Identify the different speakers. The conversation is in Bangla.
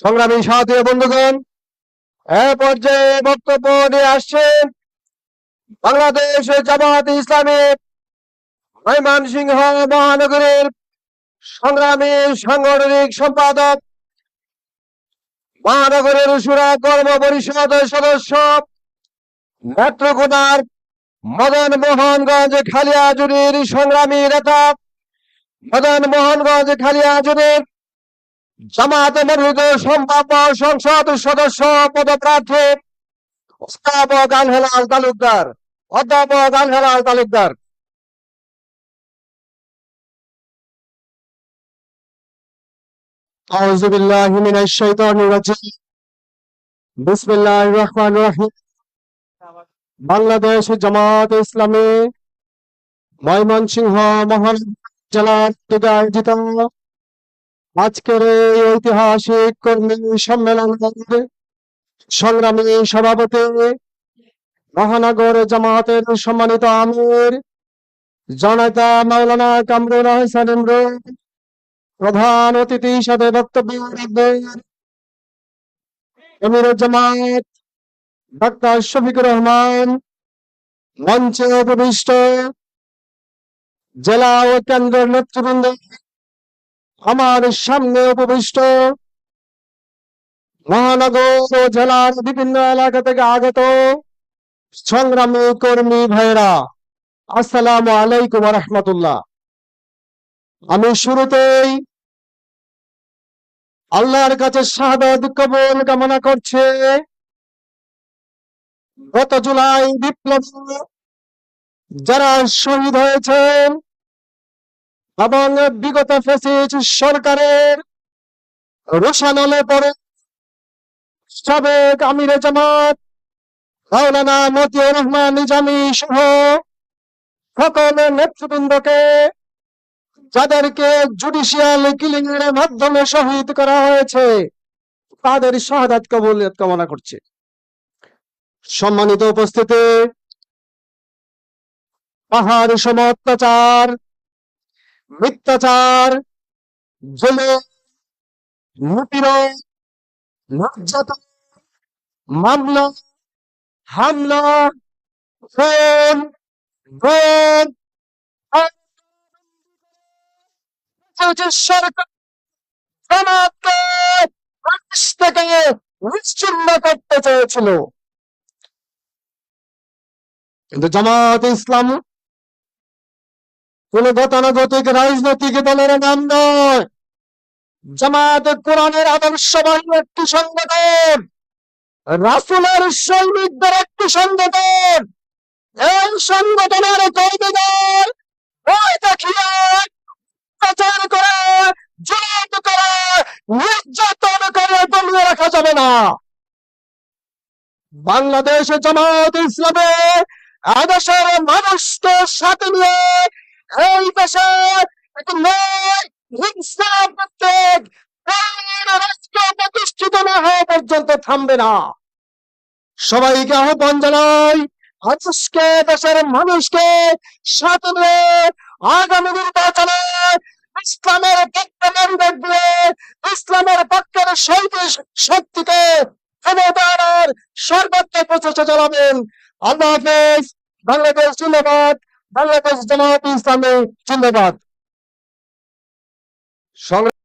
Speaker 1: সংগ্রামী সাথী বন্ধুগণ, এ পর্যায়ে বক্তব্য নিয়ে আসছেন বাংলাদেশ জামাত ইসলামী ময়মনসিংহ মহানগরীর সংগ্রামী সাংগঠনিক সম্পাদক, মহানগরের সুরা কর্ম পরিষদ সদস্য নেত্রকোনার মদন মোহনগঞ্জ খালিয়াজুরির সংগ্রামী নেতা, মদন মোহনগঞ্জ খালিয়াজুরির জামাতে মনোনীত সম্ভাব্য সংসদ সদস্য পদপ্রার্থী অধ্যাপক আনহেলাল তালুকদার অধ্যাপক আনহেলাল তালুকদার أعوذ بالله من الشيطان الرجيم بسم الله الرحمن الرحيم বাংলাদেশ জামাত ইসলামী ময়মনসিংহ মহান জেলার থেকে আয়োজিত আজকের এই ঐতিহাসিক কর্মী সম্মেলনের সংগ্রামী সভাপতি মহানগর জামাতের সম্মানিত আমির জনতা মাওলানা কামরুল হাসান প্রধান অতিথি হিসাবে বক্তব্য রাখবেন। এমির জামাত, ডাক্তার শফিকুর রহমান, মঞ্চে উপবিষ্ট জেলা ও কেন্দ্রের নেতৃবৃন্দ আমার সামনে উপবিষ্ট। মহানগর ও জেলার বিভিন্ন এলাকা থেকে আগত সংগ্রামী কর্মী ভাইরা আসসালামু আলাইকুম রহমতুল্লাহ। আমি শুরুতেই আল্লাহর কাছে শাহাদত, কবুল কামনা করছে। গত জুলাই বিপ্লব যারা শহীদ হয়েছেন এবং বিগত ফেসিস সরকারের রোশানলে পরে সাবেক আমিরে জামাত, মাওলানা মতিউর রহমান নিজামী সহ সকল নেতৃবৃন্দকে, যাদেরকে জুডিশিয়াল কিলিং এর মাধ্যমে শহীদ করা হয়েছে, তাদের শাহাদাত কবুলিয়ত কামনা করছে। সম্মানিত উপস্থিতি, পাহাড় সম অত্যাচার মিথ্যাচার জুলুম নিপীড়ন নির্যাতন মামলা হামলা ফোন গুম বিচ্ছিন্ন করতে চেয়েছিল। কিন্তু জামাত ইসলাম কোন গতানুগতিক রাজনৈতিক দলের নাম নয়। জামাত কোরআনের আদর্শবাহী একটি সংগঠন, রাসুলের সৈনিকদের একটি সংগঠন। এই সংগঠনের কর্মীদের ওই দেখিয়ে অত্যাচার করে, জুলুম করে, নির্যাতন করে দমিয়ে রাখা যাবে না। বাংলাদেশ জামাত ইসলামে এদেশের মানুষকে সাথে নিয়ে এই দেশে একটি ন্যায় হিংসা প্রত্যেক রাষ্ট্র প্রতিষ্ঠিত না হওয়া পর্যন্ত থামবে না সবাইকে আহ্বান জানাই? আজকে দেশের মানুষকে সাথে নিয়ে আগামী নির্বাচনে ইসলামের মনোযোগ দিয়ে ইসলামের পক্ষের শৈল্পিক শক্তিকে ক্ষমতার সর্বোচ্চ প্রচেষ্টা চালাবেন। আল্লাহ হাফেজ, বাংলাদেশ জিন্দাবাদ। বাংলাদেশ জামায়াত ইসলামী জিন্দাবাদ।